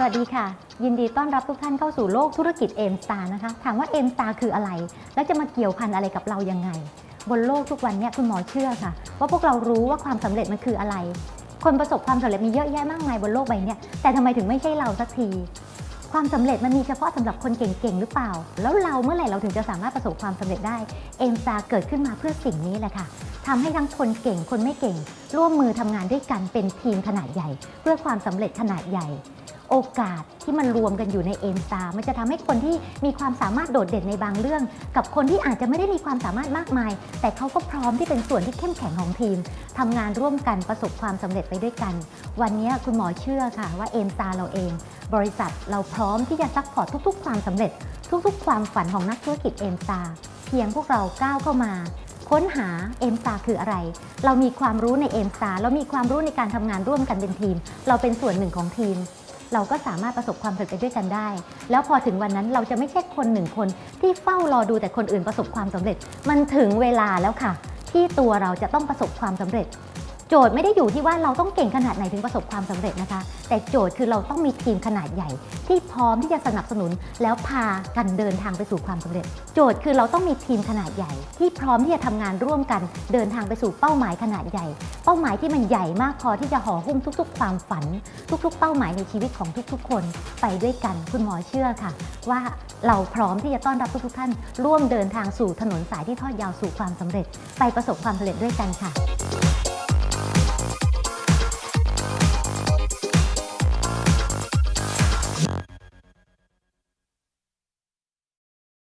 สวัสดีค่ะ ยินดีต้อนรับทุกท่านเข้าสู่โลกธุรกิจเอ็มสตาร์นะคะ ถามว่าเอ็มสตาร์คืออะไร และจะมาเกี่ยวพันอะไรกับเรายังไง บนโลกทุกวันเนี้คุณหมอเชื่อค่ะ ว่าพวกเรารู้ว่าความสำเร็จมันคืออะไร คนประสบความสำเร็จมีเยอะแยะมากมายบนโลกใบนี้แต่ทำไมถึงไม่ใช่เราสักที ความสำเร็จมันมีเฉพาะสำหรับคนเก่งๆหรือเปล่า แล้วเราเมื่อไหร่เราถึงจะสามารถประสบความสำเร็จได้เอ็มสตาร์เกิดขึ้นมาเพื่อสิ่งนี้แหละค่ะทำให้ทั้งคนเก่งคนไม่เก่ง ร่วมมือทำงานด้วยกันเป็นทีมขนาดใหญ่ เพื่อความสำเร็จขนาดใหญ่ โอกาสที่มันรวมกันอยู่ในเอ็มซามันจะทำให้คนที่มีความสามารถโดดเด่นในบางเรื่อง กับคนที่อาจจะไม่ได้มีความสามารถมากมาย แต่เขาก็พร้อมที่เป็นส่วนที่เข้มแข็งของทีมทำงานร่วมกันประสบความสำเร็จไปด้วยกัน วันนี้คุณหมอเชื่อค่ะว่าเอ็มซาเราเอง บริษัทเราพร้อมที่จะซัพพอร์ตทุก ๆ ความสำเร็จ ทุก ๆ ความฝันของนักธุรกิจเอ็มซาเพียงพวกเราก้าวเข้ามาค้นหาเอ็มซาคืออะไร เรามีความรู้ในเอ็มซาเรามีความรู้ในการทำงานร่วมกันเป็นทีม เราเป็นส่วนหนึ่งของทีม เราก็สามารถประสบความสำเร็จไปด้วยกันได้ แล้วพอถึงวันนั้นเราจะไม่ใช่คนหนึ่งคนที่เฝ้ารอดูแต่คนอื่นประสบความสำเร็จ มันถึงเวลาแล้วค่ะ ที่ตัวเราจะต้องประสบความสำเร็จ โจทย์ไม่ได้อยู่ที่ว่าเราต้องเก่งขนาดไหนถึงประสบความสำเร็จนะคะ แต่โจทย์คือเราต้องมีทีมขนาดใหญ่ ที่พร้อมที่จะสนับสนุน แล้วพากันเดินทางไปสู่ความสำเร็จ โจทย์คือเราต้องมีทีมขนาดใหญ่ ที่พร้อมที่จะทำงานร่วมกันเดินทางไปสู่เป้าหมายขนาดใหญ่ เป้าหมายที่มันใหญ่มากพอที่จะห่อหุ้มทุก ๆ ความฝัน ทุก ๆ เป้าหมายในชีวิตของทุก ๆ คนไปด้วยกันคุณหมอเชื่อค่ะ ว่าเราพร้อมที่จะต้อนรับทุกๆท่าน ร่วมเดินทางสู่ถนนสายที่ทอดยาวสู่ความสำเร็จ ไปประสบความสำเร็จด้วยกันค่ะ